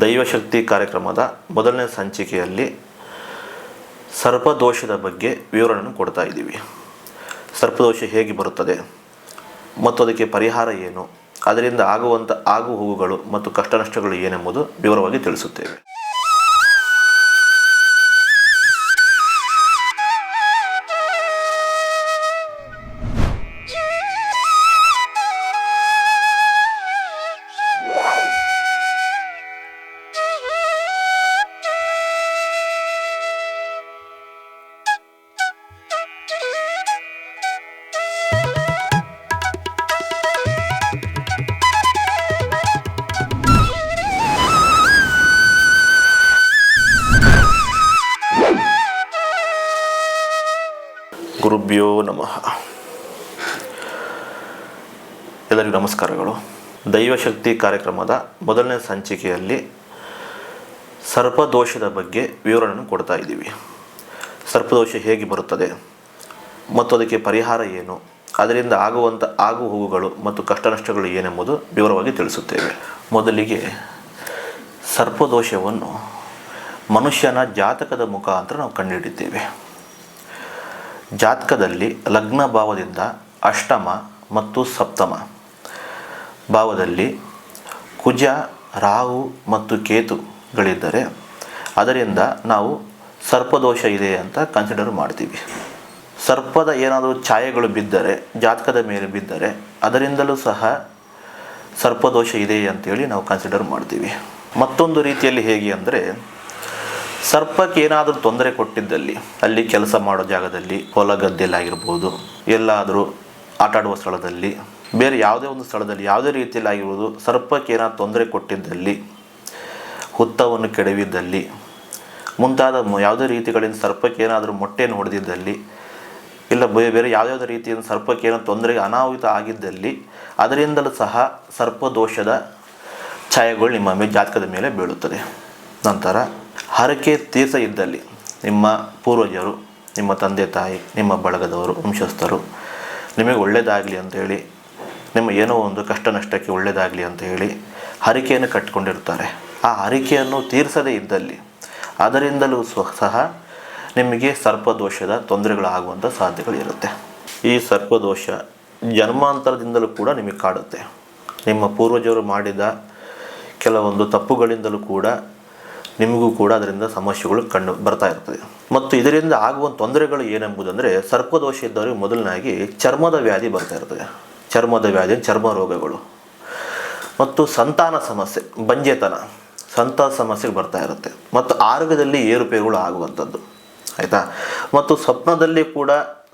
ದೈವಶಕ್ತಿ ಕಾರ್ಯಕ್ರಮದ ಮೊದಲನೇ ಸಂಚಿಕೆಯಲ್ಲಿ ಸರ್ಪದೋಷದ ಬಗ್ಗೆ ವಿವರಣೆಯನ್ನು ಕೊಡ್ತಾ ಇದ್ದೀವಿ. ಸರ್ಪದೋಷ ಹೇಗೆ ಬರುತ್ತದೆ? ಮತ್ತು ಅದಕ್ಕೆ ಪರಿಹಾರ ಏನು? ಅದರಿಂದ ಆಗುವಂಥ ಆಗು ಹೋಗುಗಳು ಮತ್ತು ಕಷ್ಟ ನಷ್ಟಗಳು ಏನೆಂಬುದು ವಿವರವಾಗಿ ತಿಳಿಸುತ್ತೇವೆ. ಗುರುಭ್ಯೋ ನಮಃ. ಎಲ್ಲರಿಗೂ ನಮಸ್ಕಾರಗಳು. ದೈವಶಕ್ತಿ ಕಾರ್ಯಕ್ರಮದ ಮೊದಲನೇ ಸಂಚಿಕೆಯಲ್ಲಿ ಸರ್ಪದೋಷದ ಬಗ್ಗೆ ವಿವರಣೆಯನ್ನು ಕೊಡ್ತಾ ಇದ್ದೀವಿ. ಸರ್ಪದೋಷ ಹೇಗೆ ಬರುತ್ತದೆ? ಮತ್ತು ಅದಕ್ಕೆ ಪರಿಹಾರ ಏನು? ಅದರಿಂದ ಆಗುವಂಥ ಆಗು ಹೋಗುಗಳು ಮತ್ತು ಕಷ್ಟ ನಷ್ಟಗಳು ಏನೆಂಬುದು ವಿವರವಾಗಿ ತಿಳಿಸುತ್ತೇವೆ. ಮೊದಲಿಗೆ ಸರ್ಪದೋಷವನ್ನು ಮನುಷ್ಯನ ಜಾತಕದ ಮುಖಾಂತರ ನಾವು ಕಂಡುಹಿಡಿದ್ದೇವೆ ಜಾತಕದಲ್ಲಿ ಲಗ್ನ ಭಾವದಿಂದ ಅಷ್ಟಮ ಮತ್ತು ಸಪ್ತಮ ಭಾವದಲ್ಲಿ ಕುಜ, ರಾಹು ಮತ್ತು ಕೇತುಗಳಿದ್ದರೆ ಅದರಿಂದ ನಾವು ಸರ್ಪದೋಷ ಇದೆ ಅಂತ ಕನ್ಸಿಡರ್ ಮಾಡ್ತೀವಿ. ಸರ್ಪದ ಏನಾದರೂ ಛಾಯೆಗಳು ಬಿದ್ದರೆ, ಜಾತಕದ ಮೇಲೆ ಬಿದ್ದರೆ ಅದರಿಂದಲೂ ಸಹ ಸರ್ಪದೋಷ ಇದೆ ಅಂತೇಳಿ ನಾವು ಕನ್ಸಿಡರ್ ಮಾಡ್ತೀವಿ. ಮತ್ತೊಂದು ರೀತಿಯಲ್ಲಿ ಹೇಗೆ ಅಂದರೆ ಸರ್ಪಕ್ಕೆ ಏನಾದರೂ ತೊಂದರೆ ಕೊಟ್ಟಿದ್ದಲ್ಲಿ, ಅಲ್ಲಿ ಕೆಲಸ ಮಾಡೋ ಜಾಗದಲ್ಲಿ ಹೊಲ ಗದ್ದೆಯಲ್ಲಾಗಿರ್ಬೋದು ಎಲ್ಲಾದರೂ ಆಟಾಡುವ ಸ್ಥಳದಲ್ಲಿ, ಬೇರೆ ಯಾವುದೇ ಒಂದು ಸ್ಥಳದಲ್ಲಿ, ಯಾವುದೇ ರೀತಿಯಲ್ಲಿ ಆಗಿರ್ಬೋದು ಸರ್ಪಕ್ಕೆ ಏನಾದರೂ ತೊಂದರೆ ಕೊಟ್ಟಿದ್ದಲ್ಲಿ, ಹುತ್ತವನ್ನು ಕೆಡವಿದ್ದಲ್ಲಿ, ಮುಂತಾದ ಯಾವುದೇ ರೀತಿಗಳಿಂದ ಸರ್ಪಕ್ಕೆ ಏನಾದರೂ ಮೊಟ್ಟೆಯನ್ನು ಹೊಡೆದಿದ್ದಲ್ಲಿ, ಇಲ್ಲ ಬೇರೆ ಬೇರೆ ರೀತಿಯಿಂದ ಸರ್ಪಕ್ಕೆ ಏನೋ ತೊಂದರೆ ಅನಾಹುತ ಆಗಿದ್ದಲ್ಲಿ, ಅದರಿಂದಲೂ ಸಹ ಸರ್ಪದೋಷದ ಛಾಯೆಗಳು ನಿಮ್ಮ ಮೇಲೆ ಜಾತಕದ ಮೇಲೆ ಬೀಳುತ್ತದೆ. ನಂತರ ಹರಕೆ ತೀರ್ಥ ಇದ್ದಲ್ಲಿ ನಿಮ್ಮ ಪೂರ್ವಜರು, ನಿಮ್ಮ ತಂದೆ ತಾಯಿ, ನಿಮ್ಮ ಬಳಗದವರು, ವಂಶಸ್ಥರು, ನಿಮಗೆ ಒಳ್ಳೆಯದಾಗಲಿ ಅಂತೇಳಿ ನಿಮ್ಮ ಏನೋ ಒಂದು ಕಷ್ಟ ನಷ್ಟಕ್ಕೆ ಒಳ್ಳೆಯದಾಗಲಿ ಅಂತ ಹೇಳಿ ಹರಿಕೆಯನ್ನು ಕಟ್ಟಿಕೊಂಡಿರ್ತಾರೆ ಆ ಹರಿಕೆಯನ್ನು ತೀರಿಸದೇ ಇದ್ದಲ್ಲಿ ಅದರಿಂದಲೂ ಸ್ವ, ಸಹ ನಿಮಗೆ ಸರ್ಪದೋಷದ ತೊಂದರೆಗಳಾಗುವಂಥ ಸಾಧ್ಯತೆಗಳಿರುತ್ತೆ. ಈ ಸರ್ಪದೋಷ ಜನ್ಮಾಂತರದಿಂದಲೂ ಕೂಡ ನಿಮಗೆ ಕಾಡುತ್ತೆ. ನಿಮ್ಮ ಪೂರ್ವಜರು ಮಾಡಿದ ಕೆಲವೊಂದು ತಪ್ಪುಗಳಿಂದಲೂ ಕೂಡ ನಿಮಗೂ ಕೂಡ ಅದರಿಂದ ಸಮಸ್ಯೆಗಳು ಕಂಡು ಬರ್ತಾ ಇರ್ತದೆ. ಮತ್ತು ಇದರಿಂದ ಆಗುವ ತೊಂದರೆಗಳು ಏನೆಂಬುದಂದರೆ ಸರ್ಪದೋಷ ಇದ್ದವರಿಗೆ ಮೊದಲನಾಗಿ ಚರ್ಮದ ವ್ಯಾಧಿ ಬರ್ತಾ ಇರ್ತದೆ. ಚರ್ಮದ ವ್ಯಾಧಿ ಚರ್ಮ ರೋಗಗಳು. ಮತ್ತು ಸಂತಾನ ಸಮಸ್ಯೆ, ಬಂಜೆತನ, ಸಂತಾನ ಸಮಸ್ಯೆಗೆ ಬರ್ತಾ ಇರುತ್ತೆ. ಮತ್ತು ಆರೋಗ್ಯದಲ್ಲಿ ಏರುಪೇರುಗಳು ಆಗುವಂಥದ್ದು. ಆಯಿತಾ? ಮತ್ತು ಸ್ವಪ್ನದಲ್ಲಿ ಕೂಡ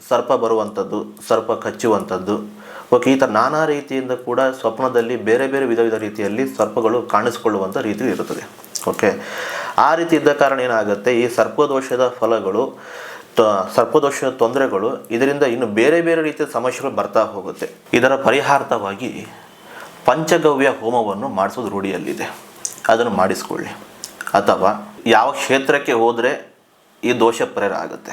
ಸರ್ಪ ಬರುವಂಥದ್ದು, ಸರ್ಪ ಕಚ್ಚುವಂಥದ್ದು. ಓಕೆ ಈ ನಾನಾ ರೀತಿಯಿಂದ ಕೂಡ ಸ್ವಪ್ನದಲ್ಲಿ ಬೇರೆ ಬೇರೆ ವಿಧ ವಿಧ ರೀತಿಯಲ್ಲಿ ಸರ್ಪಗಳು ಕಾಣಿಸಿಕೊಳ್ಳುವಂಥ ರೀತಿ ಇರುತ್ತದೆ. ಓಕೆ? ಆ ರೀತಿ ಇದ್ದ ಕಾರಣ ಏನಾಗುತ್ತೆ, ಈ ಸರ್ಪದೋಷದ ಫಲಗಳು, ತ, ಸರ್ಪದೋಷದ ತೊಂದರೆಗಳು, ಇದರಿಂದ ಇನ್ನು ಬೇರೆ ಬೇರೆ ರೀತಿಯ ಸಮಸ್ಯೆಗಳು ಬರ್ತಾ ಹೋಗುತ್ತೆ. ಇದರ ಪರಿಹಾರ್ಥವಾಗಿ ಪಂಚಗವ್ಯ ಹೋಮವನ್ನು ಮಾಡಿಸೋದು ರೂಢಿಯಲ್ಲಿದೆ. ಅದನ್ನು ಮಾಡಿಸ್ಕೊಳ್ಳಿ. ಅಥವಾ ಯಾವ ಕ್ಷೇತ್ರಕ್ಕೆ ಹೋದರೆ ಈ ದೋಷ ಪರಿಹಾರ ಆಗುತ್ತೆ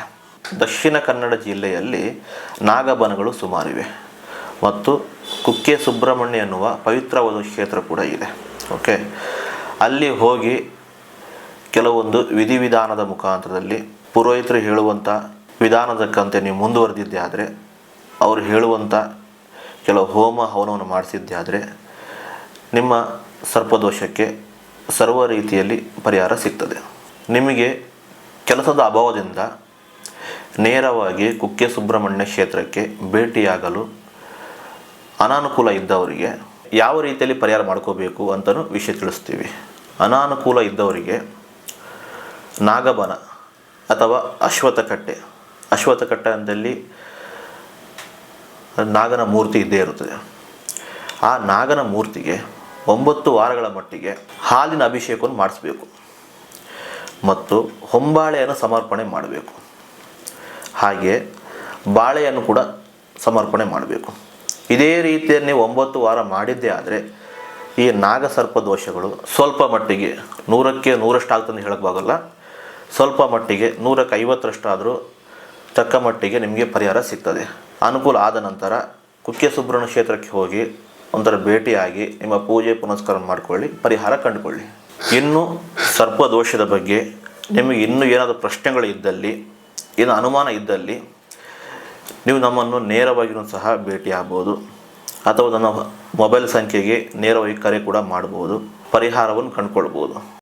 ದಕ್ಷಿಣ ಕನ್ನಡ ಜಿಲ್ಲೆಯಲ್ಲಿ ನಾಗಬನಗಳು ಸುಮಾರಿವೆ. ಮತ್ತು ಕುಕ್ಕೆ ಸುಬ್ರಹ್ಮಣ್ಯ ಎನ್ನುವ ಪವಿತ್ರವಾದ ಕ್ಷೇತ್ರ ಕೂಡ ಇದೆ. ಓಕೆ? ಅಲ್ಲಿ ಹೋಗಿ ಕೆಲವೊಂದು ವಿಧಿವಿಧಾನದ ಮುಖಾಂತರದಲ್ಲಿ ಪುರೋಹಿತರು ಹೇಳುವಂಥ ವಿಧಾನದಕ್ಕಂತೆ ನೀವು ಮುಂದುವರೆದಿದ್ದೆ ಆದರೆ ಅವರು ಹೇಳುವಂಥ ಕೆಲವು ಹೋಮ ಹವನವನ್ನು ಮಾಡಿಸಿದ್ದೆ ಆದರೆ ನಿಮ್ಮ ಸರ್ಪದೋಷಕ್ಕೆ ಸರ್ವ ರೀತಿಯಲ್ಲಿ ಪರಿಹಾರ ಸಿಗ್ತದೆ. ನಿಮಗೆ ಕೆಲಸದ ಅಭಾವದಿಂದ ನೇರವಾಗಿ ಕುಕ್ಕೆ ಸುಬ್ರಹ್ಮಣ್ಯ ಕ್ಷೇತ್ರಕ್ಕೆ ಭೇಟಿಯಾಗಲು ಅನಾನುಕೂಲ ಇದ್ದವರಿಗೆ ಯಾವ ರೀತಿಯಲ್ಲಿ ಪರಿಹಾರ ಮಾಡ್ಕೋಬೇಕು ಅಂತಲೂ ವಿಷಯ ತಿಳಿಸ್ತೀವಿ. ಅನಾನುಕೂಲ ಇದ್ದವರಿಗೆ ನಾಗಬನ ಅಥವಾ ಅಶ್ವತ್ಥಕಟ್ಟೆ ಅಶ್ವತ್ಥಕಟ್ಟೆ ಅಂದಲ್ಲಿ ನಾಗನ ಮೂರ್ತಿ ಇದ್ದೇ ಇರುತ್ತದೆ. ಆ ನಾಗನ ಮೂರ್ತಿಗೆ ಒಂಬತ್ತು ವಾರಗಳ ಮಟ್ಟಿಗೆ ಹಾಲಿನ ಅಭಿಷೇಕವನ್ನು ಮಾಡಿಸ್ಬೇಕು. ಮತ್ತು ಹೊಂಬಾಳೆಯನ್ನು ಸಮರ್ಪಣೆ ಮಾಡಬೇಕು. ಹಾಗೆ ಬಾಳೆಯನ್ನು ಕೂಡ ಸಮರ್ಪಣೆ ಮಾಡಬೇಕು. ಇದೇ ರೀತಿಯಲ್ಲಿ ಒಂಬತ್ತು ವಾರ ಮಾಡಿದ್ದೇ ಆದರೆ ಈ ನಾಗಸರ್ಪ ದೋಷಗಳು ಸ್ವಲ್ಪ ಮಟ್ಟಿಗೆ ನೂರಕ್ಕೆ ನೂರಷ್ಟು ಆಗ್ತದೆ ಹೇಳೋಕ್ಕಾಗಲ್ಲ. ಸ್ವಲ್ಪ ಮಟ್ಟಿಗೆ ನೂರಕ್ಕೆ ಐವತ್ತರಷ್ಟಾದರೂ ತಕ್ಕ ಮಟ್ಟಿಗೆ ನಿಮಗೆ ಪರಿಹಾರ ಸಿಗ್ತದೆ. ಅನುಕೂಲ ಆದ ನಂತರ ಕುಕ್ಕೆ ಸುಬ್ರಹ್ಮಣ್ಯ ಕ್ಷೇತ್ರಕ್ಕೆ ಹೋಗಿ ಒಂಥರ ಭೇಟಿಯಾಗಿ ನಿಮ್ಮ ಪೂಜೆ ಪುನಸ್ಕಾರ ಮಾಡಿಕೊಳ್ಳಿ, ಪರಿಹಾರ ಕಂಡುಕೊಳ್ಳಿ. ಇನ್ನು ಸರ್ಪದೋಷದ ಬಗ್ಗೆ ನಿಮಗೆ ಇನ್ನೂ ಏನಾದರೂ ಪ್ರಶ್ನೆಗಳು ಇದ್ದಲ್ಲಿ ಏನು ಅನುಮಾನ ಇದ್ದಲ್ಲಿ ನೀವು ನಮ್ಮನ್ನು ನೇರವಾಗಿಯೂ ಸಹ ಭೇಟಿಯಾಗ್ಬೋದು. ಅಥವಾ ನನ್ನ ಮೊಬೈಲ್ ಸಂಖ್ಯೆಗೆ ನೇರವಾಗಿ ಕರೆ ಕೂಡ ಮಾಡ್ಬೋದು. ಪರಿಹಾರವನ್ನು ಕಂಡುಕೊಳ್ಬೋದು.